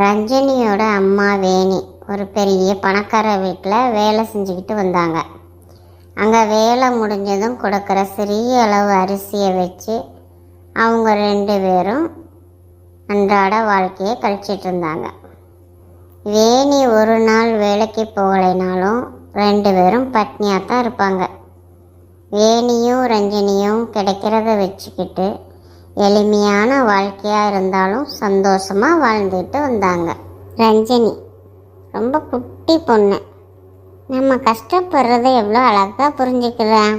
ரஞ்சனியோட அம்மா வேணி ஒரு பெரிய பணக்கார வீட்டில் வேலை செஞ்சுக்கிட்டு வந்தாங்க. அங்கே வேலை முடிஞ்சதும் கொடுக்குற சிறிய அளவு அரிசியை வச்சு அவங்க ரெண்டு பேரும் அன்றாட வாழ்க்கையை கழிச்சிட்டு இருந்தாங்க. வேணி ஒரு நாள் வேலைக்கு போகலைனாலும் ரெண்டு பேரும் பட்னியாக தான் இருப்பாங்க. வேணியும் ரஞ்சனியும் கிடைக்கிறத வச்சுக்கிட்டு எளிமையான வாழ்க்கையாக இருந்தாலும் சந்தோஷமாக வாழ்ந்துட்டு வந்தாங்க. ரஞ்சினி ரொம்ப குட்டி பொண்ணு. நம்ம கஷ்டப்படுறத எவ்வளோ அழகாக புரிஞ்சுக்கிறேன்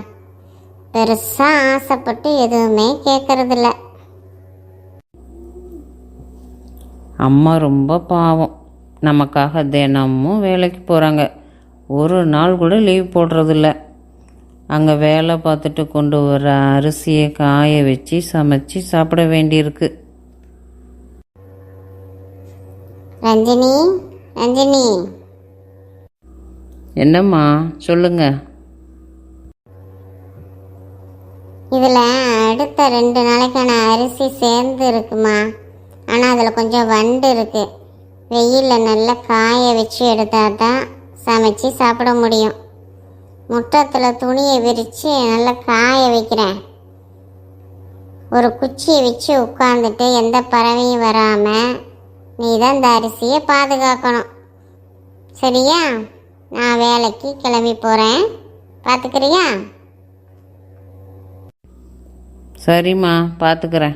பெருசாக ஆசைப்பட்டு எதுவுமே கேட்கறதில்ல அம்மா ரொம்ப பாவம். நமக்காக தினமும் வேலைக்கு போகிறாங்க ஒரு நாள் கூட லீவ் போடுறதில்ல. அங்கே வேலை பார்த்துட்டு கொண்டு வர அரிசியை காய வச்சு சமைச்சு சாப்பிட வேண்டியிருக்கு. ரஞ்சினி ரஞ்சினி. என்னம்மா சொல்லுங்க. இதில் அடுத்த ரெண்டு நாளைக்கான அரிசி சேர்ந்து இருக்குமா? ஆனால் அதில் கொஞ்சம் வண்டு இருக்கு. வெயிலில் நல்லா காய வச்சு எடுத்தால் தான் சமைச்சு சாப்பிட முடியும். முட்டத்தில் துணியை விரித்து நல்லா காய வைக்கிறேன். ஒரு குச்சியை வச்சு உட்காந்துட்டு எந்த பறவையும் வராமல் நீ தான் இந்த அரிசியை பாதுகாக்கணும். சரியா? நான் வேலைக்கு கிளம்பி போகிறேன் பார்த்துக்கிறியா சரிம்மா பார்த்துக்கிறேன்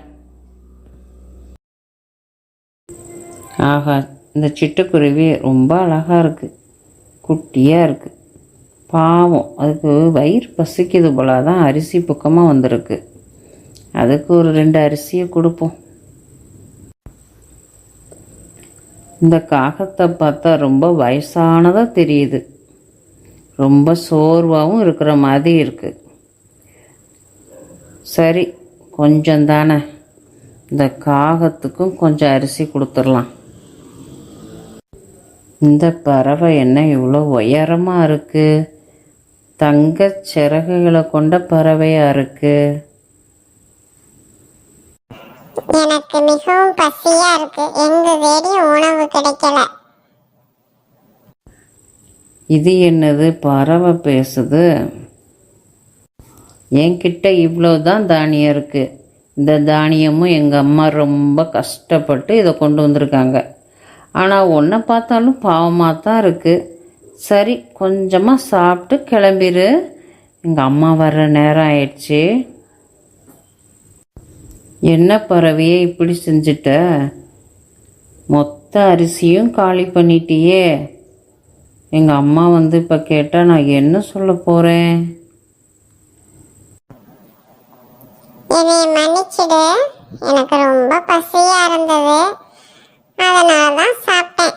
ஆஹா இந்த சிட்டுக்குருவி ரொம்ப அழகாக இருக்குது குட்டியாக இருக்குது பாவம். அதுக்கு வயிறு பசிக்குது போல தான் அரிசி பக்கமாக வந்திருக்கு. அதுக்கு ஒரு ரெண்டு அரிசியை கொடுப்போம். இந்த காகத்தை பார்த்தா ரொம்ப வயசானதாக தெரியுது. ரொம்ப சோர்வாகவும் இருக்கிற மாதிரி இருக்குது சரி கொஞ்சம் தானே. இந்த காகத்துக்கும் கொஞ்சம் அரிசி கொடுத்துடலாம். இந்த பறவை என்ன இவ்வளோ உயரமாக இருக்குது தங்க சிறகுகளை கொண்ட பறவையாக இருக்கு? எனக்கு மிகவும் பசியா இருக்கு. எங்க தேடி உணவு கிடைக்கல. இது என்னது? பறவை பேசுது. என்கிட்ட இவ்வளோ தான் தானியம் இருக்குது இந்த தானியமும் எங்கள் அம்மா ரொம்ப கஷ்டப்பட்டு இதை கொண்டு வந்திருக்காங்க. ஆனால் ஒன்றை பார்த்தாலும் பாவமாக தான் இருக்குது சரி கொஞ்சமாக சாப்பிட்டு கிளம்பிரு. எங்கள் அம்மா வர்ற நேரம் ஆயிடுச்சு. என்ன பறவையே இப்படி செஞ்சிட்ட? மொத்த அரிசியும் காலி பண்ணிட்டியே. எங்கள் அம்மா வந்து இப்போ கேட்டால் நான் என்ன சொல்ல போகிறேன் என்னை மன்னிச்சிடு. எனக்கு ரொம்ப பசியாக இருந்தது. அதனால தான் சாப்பிட்டேன்.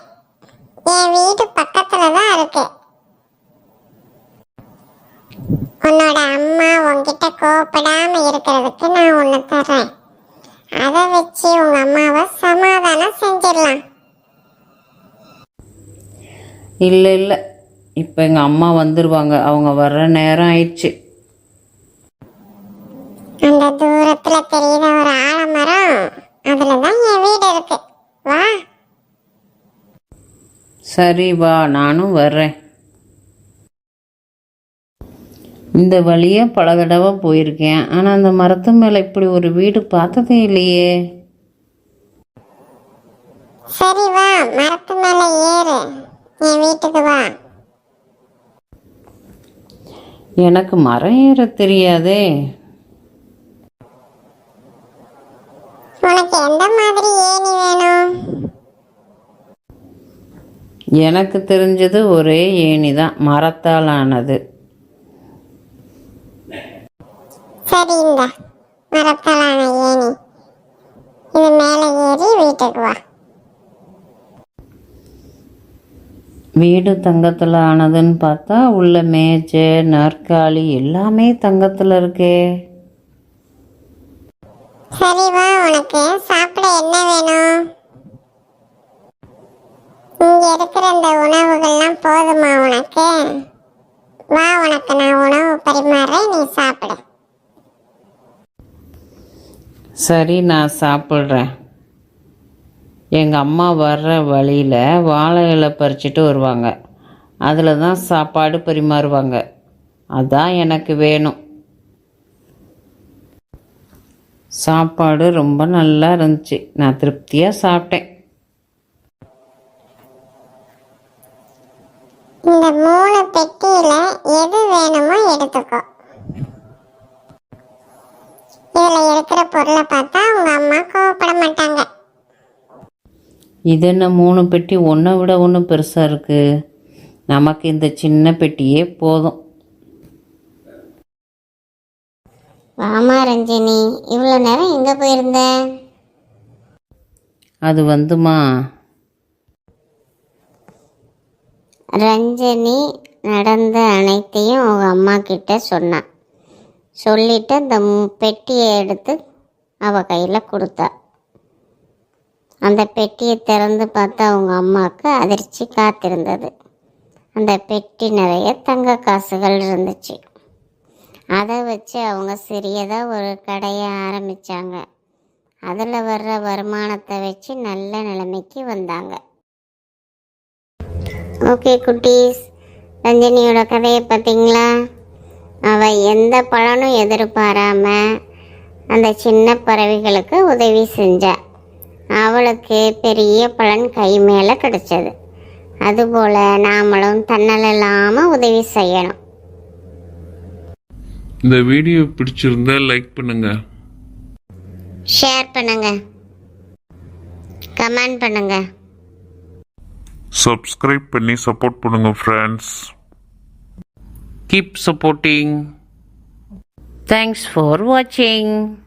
என் வீட்டு பக்கத்துல தான் இருக்கு உன்னோட அம்மா உன்கிட்ட கோவப்படாம இருக்கிறதுக்கு நான் ஒன்று தர்றேன். அதை வச்சு உங்க அம்மாவை சமாதானம் செஞ்சிடலாம். இல்லை இல்லை. இப்போ எங்கள் அம்மா வந்துடுவாங்க அவங்க வர்ற நேரம் ஆயிடுச்சு. அந்த தூரத்துல தெரியுற ஒரு ஆலமரம் அதுல தான் என் வீடு இருக்கு. வா. சரி வா. நானும் வர்றேன். இந்த வழியே பல தடவை போயிருக்கேன். ஆனால் அந்த மரத்து மேலே இப்படி ஒரு வீடு பார்த்ததே இல்லையே. சரி வா மரத்து மேல ஏறு. என் வீட்டுக்கு வா. எனக்கு மரம் ஏற தெரியாதே. உனக்கு எந்த மாதிரி ஏணி வேணும்? எனக்கு தெரிஞ்சது ஒரே ஏணி தான் மரத்தால் ஆனது சரி இந்த மரத்தாலான ஏணி இது மேலே ஏறி வீட்டுக்கு வா. வீடு தங்கத்தில் ஆனதுன்னு பார்த்தா உள்ள மேஜை நாற்காலி எல்லாமே தங்கத்தில் இருக்கே. சரி வா உனக்கு. சாப்பிட என்ன வேணும்? இங்க இருக்கிற இந்த உணவுகள்லாம் போதுமா உனக்கு? வா உனக்கு நான் உணவு பரிமாறேன் நீ சாப்பிடு. சரி நான் சாப்பிட்றேன். எங்கள் அம்மா வர்ற வழியில் வாழை இலை பறிச்சுட்டு வருவாங்க. அதில் தான் சாப்பாடு பரிமாறுவாங்க. அதான் எனக்கு வேணும். சாப்பாடு ரொம்ப நல்லா இருந்துச்சு. நான் திருப்தியாக சாப்பிட்டேன். இந்த மூணு பெட்டியில் எது வேணுமோ எடுத்துக்கோ. இதுல இருக்கிற பொருளை பார்த்தா உங்க அம்மா கோவப்பட மாட்டாங்க. இது என்ன மூணு பெட்டி? ஒன்றை விட ஒன்று பெருசாக இருக்குது நமக்கு இந்த சின்ன பெட்டியே போதும். வாமா ரஞ்சினி. இவ்வளோ நேரம் எங்க போயிருந்த? அது வந்துமா? ரஞ்சனி நடந்த அனைத்தையும் அவங்க அம்மா கிட்ட சொன்னான் சொல்லிட்டு அந்த பெட்டியை எடுத்து அவ கையில் கொடுத்தா. அந்த பெட்டியை திறந்து பார்த்தா அவங்க அம்மாவுக்கு அதிர்ச்சி காத்திருந்தது. அந்த பெட்டி நிறைய தங்க காசுகள் இருந்துச்சு. அதை வச்சு அவங்க சிறியதாக ஒரு கடையை ஆரம்பித்தாங்க அதில் வர்ற வருமானத்தை வச்சு நல்ல நிலைமைக்கு வந்தாங்க. ஓகே குட்டீஸ் ரஞ்சனியோட கதையை பார்த்தீங்களா? அவ எந்த பலனும் எதிர்பாராம அந்த சின்ன பறவைகளுக்கு உதவி செஞ்சா. அவளுக்கு பெரிய பலன் கை மேலே கிடைச்சது. அதுபோல் நாமளும் தன்னல் இல்லாமல் உதவி செய்யணும். இந்த வீடியோ பிடிச்சிருந்தா லைக் பண்ணுங்க. ஷேர் பண்ணுங்க. கமெண்ட் பண்ணுங்க. சப்ஸ்கிரைப் பண்ணி சப்போர்ட் பண்ணுங்க friends Keep supporting. Thanks for watching.